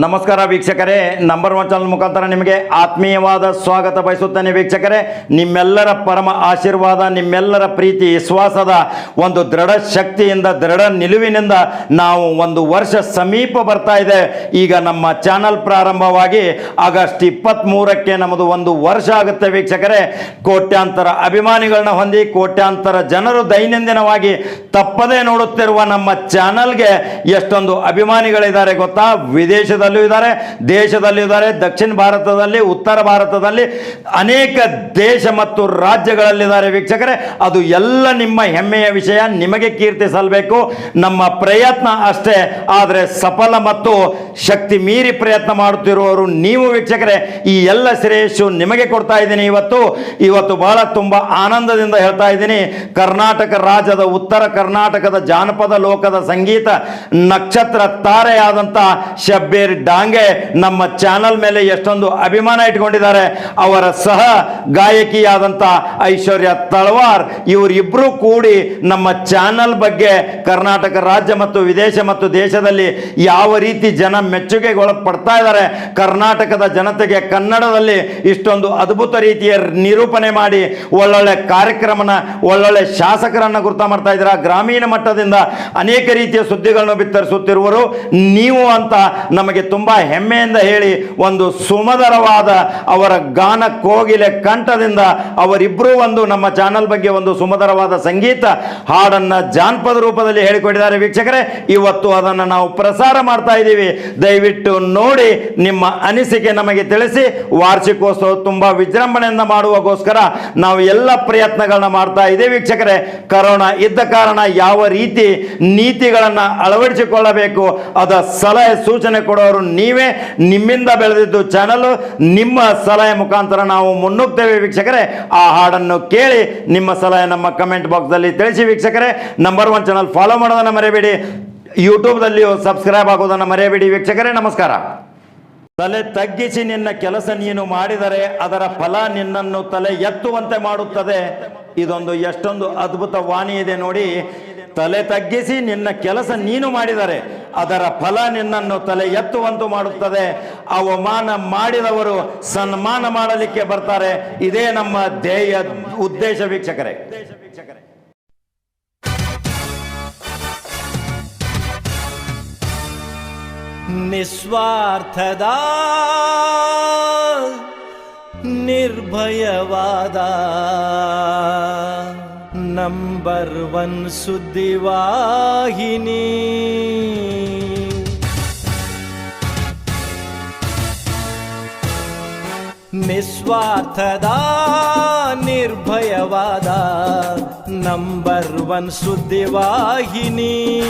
ನಮಸ್ಕಾರ ವೀಕ್ಷಕರೇ number one channel ಮುಖಾಂತರ ನಿಮಗೆ ಆತ್ಮೀಯವಾದ ಸ್ವಾಗತ ಬಯಸುತ್ತೇನೆ ವೀಕ್ಷಕರೇ. ನಿಮ್ಮೆಲ್ಲರ ಪರಮ ಆಶೀರ್ವಾದ, ನಿಮ್ಮೆಲ್ಲರ ಪ್ರೀತಿ, ವಿಶ್ವಾಸದ ಒಂದು ದೃಢ ಶಕ್ತಿಯಿಂದ, ದೃಢ ನಿಲುವಿನಿಂದ ನಾವು ಒಂದು ವರ್ಷ ಸಮೀಪ ಬರ್ತಾ ಇದೆ. ಈಗ ನಮ್ಮ ಚಾನಲ್ ಪ್ರಾರಂಭವಾಗಿ ಆಗಸ್ಟ್ ಇಪ್ಪತ್ತ್ಮೂರಕ್ಕೆ ನಮ್ಮದು ಒಂದು ವರ್ಷ ಆಗುತ್ತೆ ವೀಕ್ಷಕರೇ. ಕೋಟ್ಯಾಂತರ ಅಭಿಮಾನಿಗಳನ್ನ ಹೊಂದಿ, ಕೋಟ್ಯಾಂತರ ಜನರು ದೈನಂದಿನವಾಗಿ ತಪ್ಪದೇ ನೋಡುತ್ತಿರುವ ನಮ್ಮ ಚಾನಲ್ಗೆ ಎಷ್ಟೊಂದು ಅಭಿಮಾನಿಗಳಿದ್ದಾರೆ ಗೊತ್ತಾ? ವಿದೇಶದಲ್ಲೂ ಇದ್ದಾರೆ, ದೇಶದಲ್ಲೂ ಇದ್ದಾರೆ, ದಕ್ಷಿಣ ಭಾರತದಲ್ಲಿ, ಉತ್ತರ ಭಾರತದಲ್ಲಿ ಅನೇಕ ದೇಶ ಮತ್ತು ರಾಜ್ಯಗಳಲ್ಲಿದ್ದಾರೆ ವೀಕ್ಷಕರೇ. ಅದು ಎಲ್ಲ ನಿಮ್ಮ ಹೆಮ್ಮೆಯ ವಿಷಯ, ನಿಮಗೆ ಕೀರ್ತಿ ಸಲ್ಲಬೇಕು ನಮ್ಮ ಪ್ರಯತ್ನ ಅಷ್ಟೇ, ಆದರೆ ಸಫಲ ಮತ್ತು ಶಕ್ತಿ ಮೀರಿ ಪ್ರಯತ್ನ ಮಾಡುತ್ತಿರುವವರು ನೀವು ವೀಕ್ಷಕರೇ, ಈ ಎಲ್ಲ ಶ್ರೇಯಸ್ಸು ನಿಮಗೆ ಕೊಡ್ತಾ ಇದ್ದೀನಿ ಇವತ್ತು. ಇವತ್ತು ಬಹಳ ತುಂಬ ಆನಂದದಿಂದ ಹೇಳ್ತಾ ಇದ್ದೀನಿ, ಕರ್ನಾಟಕ ರಾಜ್ಯದ ಉತ್ತರ ಕರ್ನಾಟಕದ ಜಾನಪದ ಲೋಕದ ಸಂಗೀತ ನಕ್ಷತ್ರ ತಾರೆಯಾದಂಥ ಶಬ್ಬೀರ್ ಡಾಂಗೆ ನಮ್ಮ ಚಾನಲ್ ಮೇಲೆ ಎಷ್ಟೊಂದು ಅಭಿಮಾನ ಇಟ್ಕೊಂಡಿದ್ದಾರೆ. ಅವರ ಸಹ ಗಾಯಕಿಯಾದಂಥ ಐಶ್ವರ್ಯ ತಳವಾರ್ ಇವರಿಬ್ಬರು ಕೂಡಿ ನಮ್ಮ ಚಾನಲ್ ಬಗ್ಗೆ ಕರ್ನಾಟಕ ರಾಜ್ಯ ಮತ್ತು ವಿದೇಶ ಮತ್ತು ದೇಶದಲ್ಲಿ ಯಾವ ರೀತಿ ಜನ ಮೆಚ್ಚುಗೆಗೊಳಪಡ್ತಾ ಇದ್ದಾರೆ. ಕರ್ನಾಟಕದ ಜನತೆಗೆ ಕನ್ನಡದಲ್ಲಿ ಇಷ್ಟೊಂದು ಅದ್ಭುತ ರೀತಿಯ ನಿರೂಪಣೆ ಮಾಡಿ ಒಳ್ಳೊಳ್ಳೆ ಕಾರ್ಯಕ್ರಮನ, ಒಳ್ಳೊಳ್ಳೆ ಶಾಸಕರನ್ನು ಗುರುತ ಮಾಡ್ತಾ ಇದ್ದೀರಾ. ಗ್ರಾಮೀಣ ಮಟ್ಟದಿಂದ ಅನೇಕ ರೀತಿಯ ಸುದ್ದಿಗಳನ್ನು ಬಿತ್ತರಿಸುತ್ತಿರುವರು. ನೀವು ಅಂತ ನಮಗೆ ತುಂಬ ಹೆಮ್ಮೆಯಿಂದ ಹೇಳಿ ಒಂದು ಸುಮಧರವಾದ ಅವರ ಗಾನ ಕೋಗಿಲೆ ಕಂಠದಿಂದ ಅವರಿಬ್ಬರೂ ಒಂದು ನಮ್ಮ ಚಾನಲ್ ಬಗ್ಗೆ ಒಂದು ಸುಮಧರವಾದ ಸಂಗೀತ ಹಾಡನ್ನು ಜಾನಪದ ರೂಪದಲ್ಲಿ ಹೇಳಿಕೊಟ್ಟಿದ್ದಾರೆ. ವೀಕ್ಷಕರೇ, ಇವತ್ತು ಅದನ್ನು ನಾವು ಪ್ರಸಾರ ಮಾಡ್ತಾ ಇದ್ದೀವಿ. ದಯವಿಟ್ಟು ನೋಡಿ ನಿಮ್ಮ ಅನಿಸಿಕೆ ನಮಗೆ ತಿಳಿಸಿ ವಾರ್ಷಿಕೋತ್ಸವ ತುಂಬಾ ವಿಜೃಂಭಣೆಯಿಂದ ಮಾಡುವಗೋಸ್ಕರ ನಾವು ಎಲ್ಲ ಪ್ರಯತ್ನಗಳನ್ನ ಮಾಡ್ತಾ ಇದ್ದೇವೆ. ವೀಕ್ಷಕರೇ, ಕರೋನಾ ಇದ್ದ ಕಾರಣ ಯಾವ ರೀತಿ ನೀತಿಗಳನ್ನು ಅಳವಡಿಸಿಕೊಳ್ಳಬೇಕು ಅದರ ಸಲಹೆ ಸೂಚನೆ ಕೊಡೋರು ನೀವೇ. ನಿಮ್ಮಿಂದ ಬೆಳೆದಿದ್ದು ಚಾನಲ್ ನಿಮ್ಮ ಸಲಹೆ ಮುಖಾಂತರ ನಾವು ಮುನ್ನುಗ್ತೇವೆ ವೀಕ್ಷಕರೇ. ಆ ಹಾಡನ್ನು ಕೇಳಿ ನಿಮ್ಮ ಸಲಹೆ ನಮ್ಮ ಕಮೆಂಟ್ ಬಾಕ್ಸ್ದಲ್ಲಿ ತಿಳಿಸಿ ವೀಕ್ಷಕರೇ. ನಂಬರ್ ಒನ್ ಚಾನಲ್ ಫಾಲೋ ಮಾಡೋದನ್ನ ಮರೆಯಬೇಡಿ ಯೂಟ್ಯೂಬ್ದಲ್ಲಿಯೂ ಸಬ್ಸ್ಕ್ರೈಬ್ ಆಗೋದನ್ನು ಮರೆಯಬೇಡಿ ವೀಕ್ಷಕರೇ, ನಮಸ್ಕಾರ. ತಲೆ ತಗ್ಗಿಸಿ ನಿನ್ನ ಕೆಲಸ ನೀನು ಮಾಡಿದರೆ ಅದರ ಫಲ ನಿನ್ನನ್ನು ತಲೆ ಎತ್ತುವಂತೆ ಮಾಡುತ್ತದೆ. ಇದೊಂದು ಎಷ್ಟೊಂದು ಅದ್ಭುತ ವಾಣಿ ಇದೆ ನೋಡಿ. ತಲೆ ತಗ್ಗಿಸಿ ನಿನ್ನ ಕೆಲಸ ನೀನು ಮಾಡಿದರೆ ಅದರ ಫಲ ನಿನ್ನನ್ನು ತಲೆ ಎತ್ತುವಂತೂ ಮಾಡುತ್ತದೆ. ಅವಮಾನ ಮಾಡಿದವರು ಸನ್ಮಾನ ಮಾಡಲಿಕ್ಕೆ ಬರ್ತಾರೆ. ಇದೇ ನಮ್ಮ ಧ್ಯೇಯ ಉದ್ದೇಶ ವೀಕ್ಷಕರೇ. ನಿಸ್ವಾರ್ಥದ ನಿರ್ಭಯವಾದ ನಂಬರ್ ಒನ್ ಸುದ್ದಿವಾಹಿನಿ. ನಿಸ್ವಾರ್ಥದ ನಿರ್ಭಯವಾದ ನಂಬರ್ ಒನ್ ಸುದ್ದಿವಾಹಿನಿ.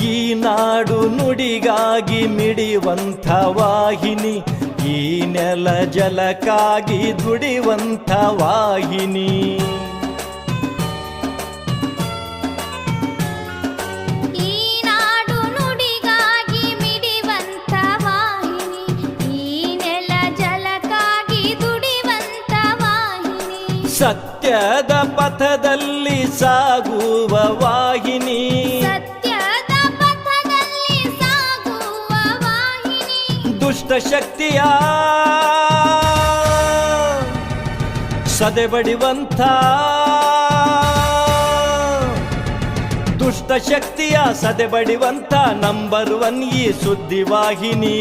ಈ ನಾಡು ನುಡಿಗಾಗಿ ಮಿಡಿವಂಥ ವಾಹಿನಿ ಈ ನೆಲ ಜಲಕ್ಕಾಗಿ ದುಡಿಯುವಂಥ ವಾಹಿನಿ. ಈ ನಾಡು ನುಡಿಗಾಗಿ ಮಿಡಿವಂತ ವಾಹಿನಿ ಈ ನೆಲ ಜಲಕ್ಕಾಗಿ ದುಡಿವಂತ ವಾಹಿನಿ. ಸತ್ಯದ ಪಥದಲ್ಲಿ ಸಾಗುವ ವಾಹಿನಿ. ದುಷ್ಟ ಶಕ್ತಿಯ ಸದೆಬಡಿವಂಥ ಶಕ್ತಿಯ ಸದೆಬಡಿವಂಥ ನಂಬರ್ ಒನ್ ಈ ಸುದ್ದಿವಾಹಿನಿ.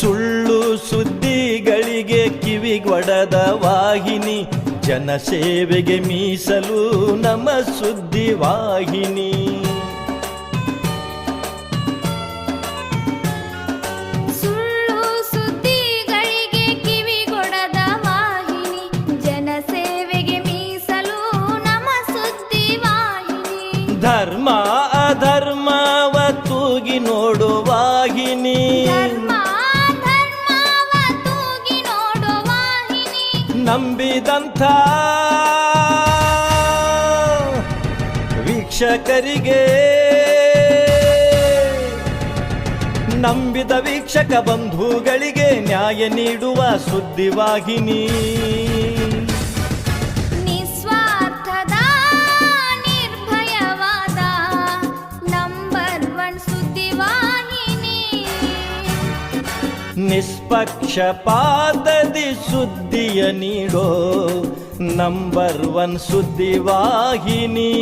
ಸುಳ್ಳು ಸುದ್ದಿಗಳಿಗೆ ಕಿವಿಗೊಡದ ವಾಹಿನಿ ಜನಸೇವೆಗೆ ಮೀಸಲು ನಮ್ಮ ಸುದ್ದಿ ವಾಹಿನಿ. ಧರ್ಮ ಅಧರ್ಮವ ತೂಗಿ ನೋಡು ನಂಬಿದಂಥ ವೀಕ್ಷಕರಿಗೆ ನಂಬಿದ ವೀಕ್ಷಕ ಬಂಧುಗಳಿಗೆ ನ್ಯಾಯ ನೀಡುವ ಸುದ್ದಿವಾಹಿನಿ. ನಿಷ್ಪಕ್ಷಪಾತದಿ ಸುದ್ದಿಯ ನೀಡೋ ನಂಬರ್ ಒನ್ ಸುದ್ದಿವಾಹಿನಿ.